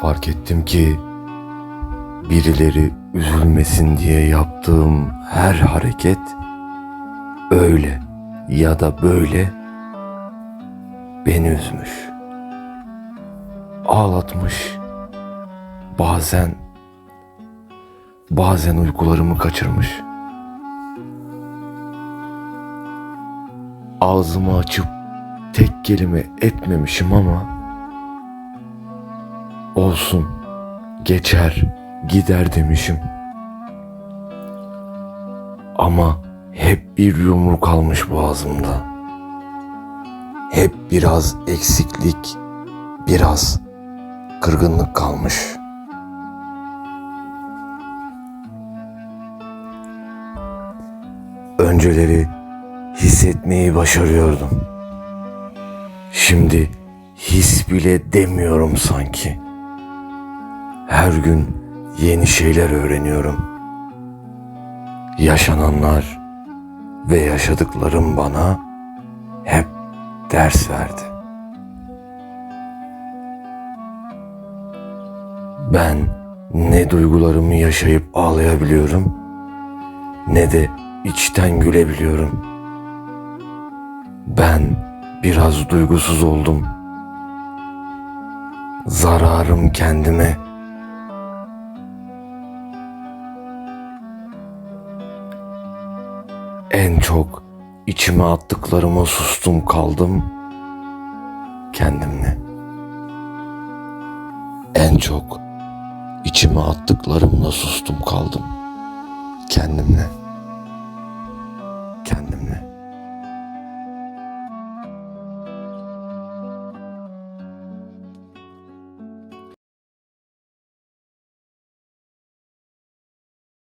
Fark ettim ki birileri üzülmesin diye yaptığım her hareket öyle ya da böyle beni üzmüş. Ağlatmış. Bazen bazen uykularımı kaçırmış. Ağzımı açıp tek kelime etmemişim ama olsun geçer gider demişim. Ama hep bir yumruk kalmış boğazımda. Hep biraz eksiklik, biraz kırgınlık kalmış. Önceleri hissetmeyi başarıyordum. Şimdi his bile demiyorum sanki. Her gün yeni şeyler öğreniyorum. Yaşananlar ve yaşadıklarım bana hep ders verdi. Ben ne duygularımı yaşayıp ağlayabiliyorum ne de içten gülebiliyorum. Ben biraz duygusuz oldum. Zararım kendime. En çok içime attıklarıma sustum kaldım kendimle. En çok içime attıklarımla sustum kaldım kendimle. Kendimle.